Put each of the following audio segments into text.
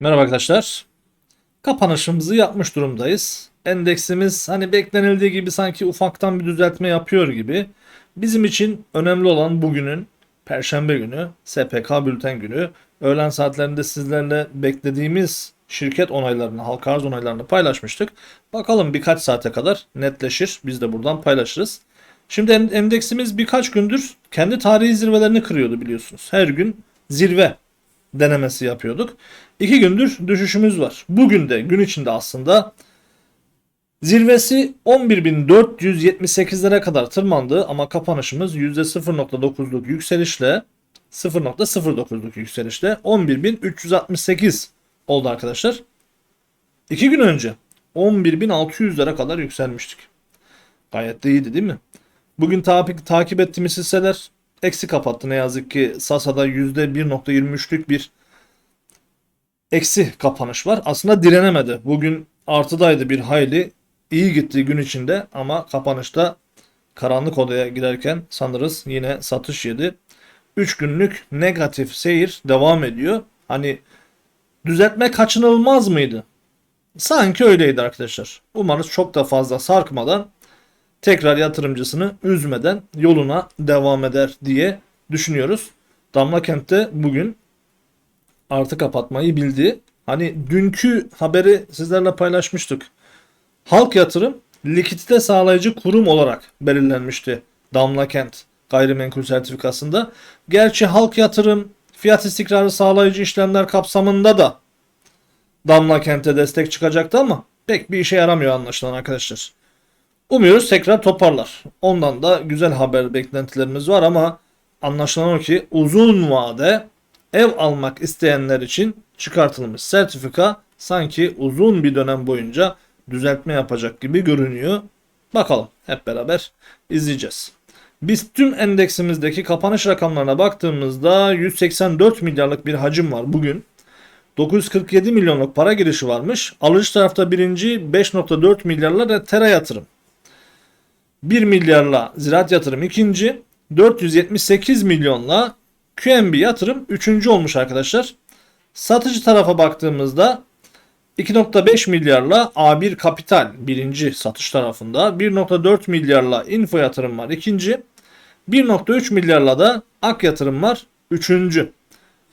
Merhaba arkadaşlar. Kapanışımızı yapmış durumdayız. Endeksimiz hani beklenildiği gibi sanki ufaktan bir düzeltme yapıyor gibi. Bizim için önemli olan bugünün Perşembe günü SPK bülten günü. Öğlen saatlerinde sizlerle beklediğimiz şirket onaylarını, halka arz onaylarını paylaşmıştık. Bakalım birkaç saate kadar netleşir. Biz de buradan paylaşırız. Şimdi en- endeksimiz birkaç gündür kendi tarihi zirvelerini kırıyordu biliyorsunuz. Her gün zirve denemesi yapıyorduk. İki gündür düşüşümüz var. Bugün de gün içinde aslında zirvesi 11.478'lere kadar tırmandı ama kapanışımız %0.9'luk yükselişle 0.09'luk yükselişle 11.368 oldu arkadaşlar. İki gün önce 11.600'lere kadar yükselmiştik. Gayet de iyiydi değil mi? Bugün takip, takip ettiğimiz hisseler eksi kapattı ne yazık ki. Sasa'da %1.23'lük bir eksi kapanış var. Aslında direnemedi. Bugün artıdaydı bir hayli. iyi gitti gün içinde ama kapanışta karanlık odaya girerken sanırız yine satış yedi. 3 günlük negatif seyir devam ediyor. Hani düzeltme kaçınılmaz mıydı? Sanki öyleydi arkadaşlar. Umarız çok da fazla sarkmadan tekrar yatırımcısını üzmeden yoluna devam eder diye düşünüyoruz. Damla Kent'te bugün artı kapatmayı bildi. Hani dünkü haberi sizlerle paylaşmıştık. Halk yatırım likidite sağlayıcı kurum olarak belirlenmişti Damla Kent gayrimenkul sertifikasında. Gerçi halk yatırım fiyat istikrarı sağlayıcı işlemler kapsamında da Damla Kent'e destek çıkacaktı ama pek bir işe yaramıyor anlaşılan arkadaşlar. Umuyoruz tekrar toparlar. Ondan da güzel haber beklentilerimiz var ama anlaşılan o ki uzun vade ev almak isteyenler için çıkartılmış sertifika sanki uzun bir dönem boyunca düzeltme yapacak gibi görünüyor. Bakalım hep beraber izleyeceğiz. Biz tüm endeksimizdeki kapanış rakamlarına baktığımızda 184 milyarlık bir hacim var bugün. 947 milyonluk para girişi varmış. Alıcı tarafta birinci 5.4 milyarla Tera yatırım. 1 milyarla ziraat yatırım ikinci. 478 milyonla QNB yatırım üçüncü olmuş arkadaşlar. Satıcı tarafa baktığımızda 2.5 milyarla A1 Kapital birinci satış tarafında. 1.4 milyarla Info yatırım var ikinci. 1.3 milyarla da Ak yatırım var üçüncü.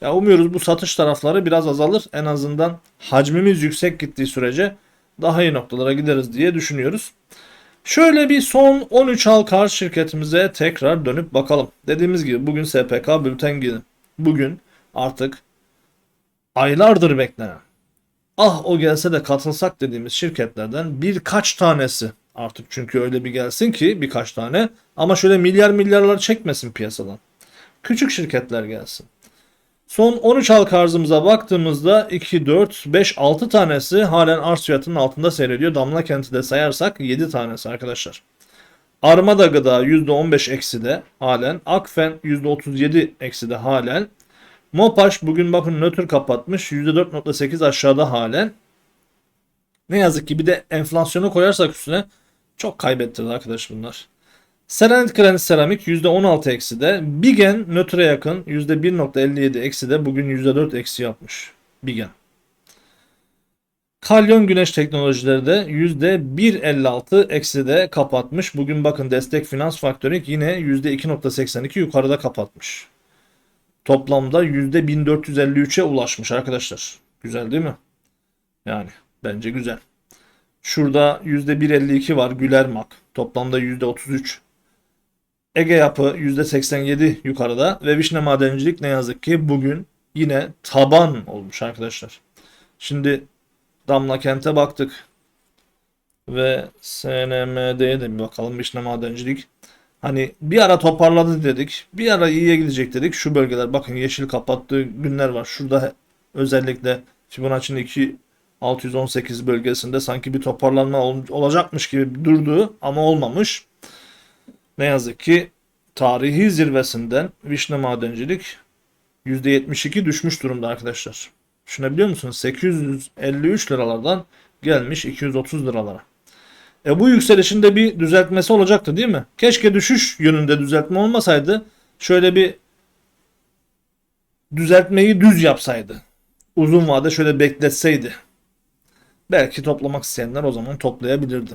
Ya umuyoruz bu satış tarafları biraz azalır. En azından hacmimiz yüksek gittiği sürece daha iyi noktalara gideriz diye düşünüyoruz. Şöyle bir son 13 halka arz şirketimize tekrar dönüp bakalım. Dediğimiz gibi bugün SPK bülten günü. Bugün artık aylardır beklenen ah o gelse de katılsak dediğimiz şirketlerden birkaç tanesi artık çünkü öyle bir gelsin ki birkaç tane ama şöyle milyar milyarlar çekmesin piyasadan. Küçük şirketler gelsin. Son 13 halka arzımıza baktığımızda 2, 4, 5, 6 tanesi halen arz fiyatının altında seyrediyor. Damla kenti de sayarsak 7 tanesi arkadaşlar. Armada Gıda %15 eksi de halen. Akfen %37 eksi de halen. Mopaş bugün bakın nötr kapatmış. %4.8 aşağıda halen. Ne yazık ki bir de enflasyonu koyarsak üstüne çok kaybettirdi arkadaş bunlar. Serenit Granit Seramik %16 eksi de. Bigen nötre yakın %1.57 eksi de bugün %4 eksi yapmış. Bigen. Kalyon Güneş Teknolojileri de %1.56 eksi de kapatmış. Bugün bakın destek finans faktörü yine %2.82 yukarıda kapatmış. Toplamda %1453'e ulaşmış arkadaşlar. Güzel değil mi? Yani bence güzel. Şurada %1.52 var Gülermak. Toplamda %33. Ege Yapı %87 yukarıda ve Vişne Madencilik ne yazık ki bugün yine taban olmuş arkadaşlar. Şimdi Damla Kent'e baktık. Ve SNMD'ye de bir bakalım Vişne Madencilik. Hani bir ara toparladı dedik. Bir ara iyiye gidecek dedik. Şu bölgeler bakın yeşil kapattığı günler var. Şurada özellikle Fibonacci'nin 2 618 bölgesinde sanki bir toparlanma ol- olacakmış gibi durdu ama olmamış. Ne yazık ki tarihi zirvesinden Vişne Madencilik %72 düşmüş durumda arkadaşlar. Düşünebiliyor musunuz? 853 liralardan gelmiş 230 liralara. E bu yükselişin de bir düzeltmesi olacaktı değil mi? Keşke düşüş yönünde düzeltme olmasaydı. Şöyle bir düzeltmeyi düz yapsaydı. Uzun vade şöyle bekletseydi. Belki toplamak isteyenler o zaman toplayabilirdi.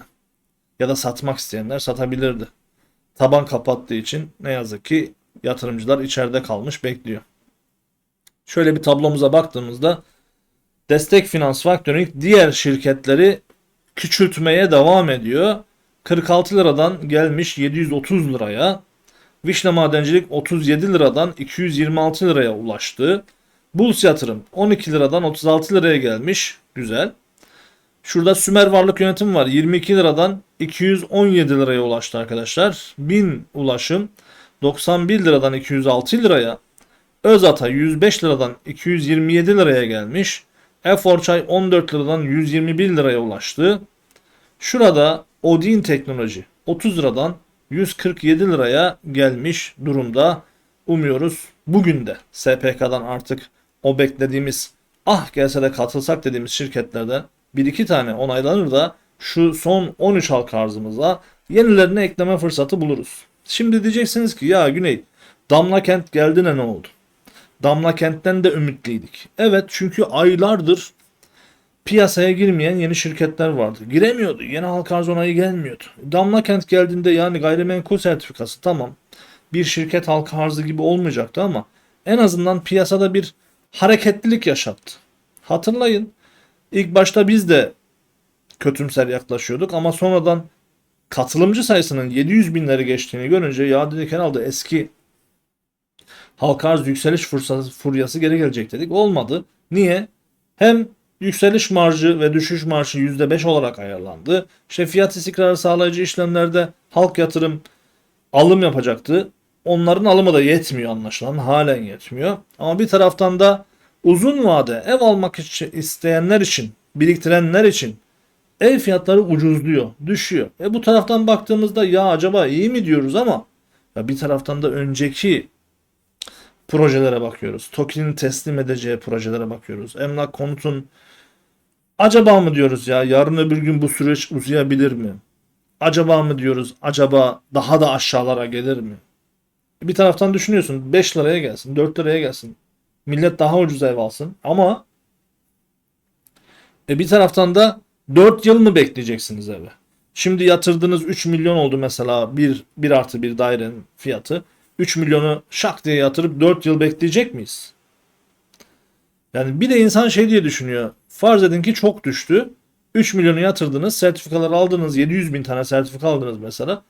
Ya da satmak isteyenler satabilirdi. Taban kapattığı için ne yazık ki yatırımcılar içeride kalmış bekliyor. Şöyle bir tablomuza baktığımızda Destek Finans Factoring diğer şirketleri küçültmeye devam ediyor. 46 liradan gelmiş 730 liraya. Vişne Madencilik 37 liradan 226 liraya ulaştı. Buls Yatırım 12 liradan 36 liraya gelmiş. Güzel. Şurada Sümer Varlık Yönetimi var. 22 liradan 217 liraya ulaştı arkadaşlar. 1000 ulaşım 91 liradan 206 liraya. Özata 105 liradan 227 liraya gelmiş. Eforçay 14 liradan 121 liraya ulaştı. Şurada Odin Teknoloji 30 liradan 147 liraya gelmiş durumda. Umuyoruz bugün de SPK'dan artık o beklediğimiz ah gelse de katılsak dediğimiz şirketlerden bir iki tane onaylanır da şu son 13 halka arzımıza yenilerine ekleme fırsatı buluruz. Şimdi diyeceksiniz ki ya Güney Damla Kent geldi ne oldu? Damla Kent'ten de ümitliydik. Evet çünkü aylardır piyasaya girmeyen yeni şirketler vardı. Giremiyordu. Yeni halka arz onayı gelmiyordu. Damla Kent geldiğinde yani gayrimenkul sertifikası tamam. Bir şirket halka arzı gibi olmayacaktı ama en azından piyasada bir hareketlilik yaşattı. Hatırlayın ilk başta biz de kötümser yaklaşıyorduk ama sonradan katılımcı sayısının 700 binleri geçtiğini görünce ya dedik herhalde eski halka arz yükseliş fırsatı, furyası geri gelecek dedik. Olmadı. Niye? Hem yükseliş marjı ve düşüş marjı %5 olarak ayarlandı. İşte fiyat istikrarı sağlayıcı işlemlerde halk yatırım alım yapacaktı. Onların alımı da yetmiyor anlaşılan. Halen yetmiyor. Ama bir taraftan da uzun vade ev almak isteyenler için, biriktirenler için ev fiyatları ucuzluyor, düşüyor. E bu taraftan baktığımızda ya acaba iyi mi diyoruz ama ya bir taraftan da önceki projelere bakıyoruz. TOKİ'nin teslim edeceği projelere bakıyoruz. Emlak konutun acaba mı diyoruz ya yarın öbür gün bu süreç uzayabilir mi? Acaba mı diyoruz? Acaba daha da aşağılara gelir mi? Bir taraftan düşünüyorsun 5 liraya gelsin, 4 liraya gelsin. Millet daha ucuz ev alsın ama e bir taraftan da 4 yıl mı bekleyeceksiniz eve? Şimdi yatırdığınız 3 milyon oldu mesela bir, bir artı bir dairenin fiyatı. 3 milyonu şak diye yatırıp 4 yıl bekleyecek miyiz? Yani bir de insan şey diye düşünüyor. Farz edin ki çok düştü. 3 milyonu yatırdınız, sertifikalar aldınız, 700 bin tane sertifika aldınız mesela.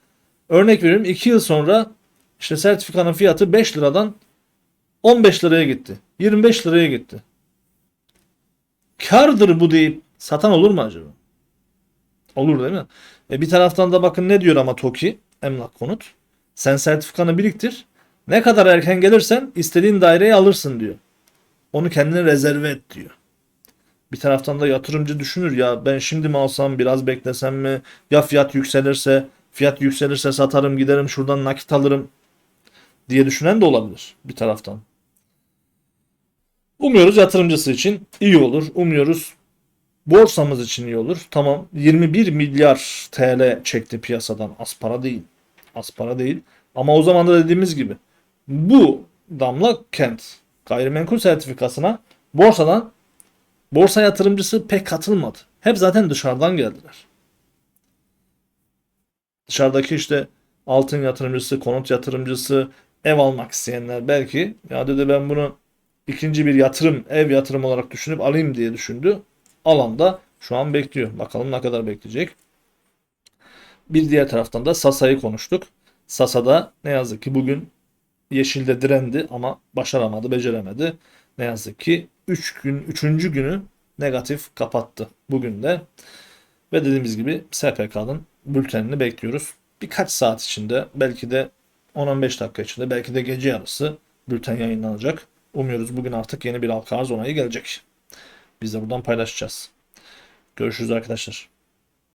Örnek veriyorum 2 yıl sonra işte sertifikanın fiyatı 5 liradan 15 liraya gitti. 25 liraya gitti. Kardır bu deyip satan olur mu acaba? Olur değil mi? E bir taraftan da bakın ne diyor ama TOKİ emlak konut. Sen sertifikanı biriktir. Ne kadar erken gelirsen istediğin daireyi alırsın diyor. Onu kendine rezerve et diyor. Bir taraftan da yatırımcı düşünür ya ben şimdi mi alsam biraz beklesem mi? Ya fiyat yükselirse fiyat yükselirse satarım giderim şuradan nakit alırım diye düşünen de olabilir bir taraftan. Umuyoruz yatırımcısı için iyi olur. Umuyoruz borsamız için iyi olur. Tamam 21 milyar TL çekti piyasadan. Az para değil. Az para değil. Ama o zaman da dediğimiz gibi bu damla kent gayrimenkul sertifikasına borsadan borsa yatırımcısı pek katılmadı. Hep zaten dışarıdan geldiler. Dışarıdaki işte altın yatırımcısı, konut yatırımcısı, ev almak isteyenler belki ya dedi ben bunu ikinci bir yatırım, ev yatırım olarak düşünüp alayım diye düşündü. Alan da şu an bekliyor. Bakalım ne kadar bekleyecek. Bir diğer taraftan da Sasa'yı konuştuk. Sasa'da ne yazık ki bugün yeşilde direndi ama başaramadı, beceremedi. Ne yazık ki 3 gün 3. günü negatif kapattı bugün de. Ve dediğimiz gibi SPK'nın bültenini bekliyoruz. Birkaç saat içinde belki de 10-15 dakika içinde belki de gece yarısı bülten yayınlanacak. Umuyoruz bugün artık yeni bir halka arz onayı gelecek. Biz de buradan paylaşacağız. Görüşürüz arkadaşlar.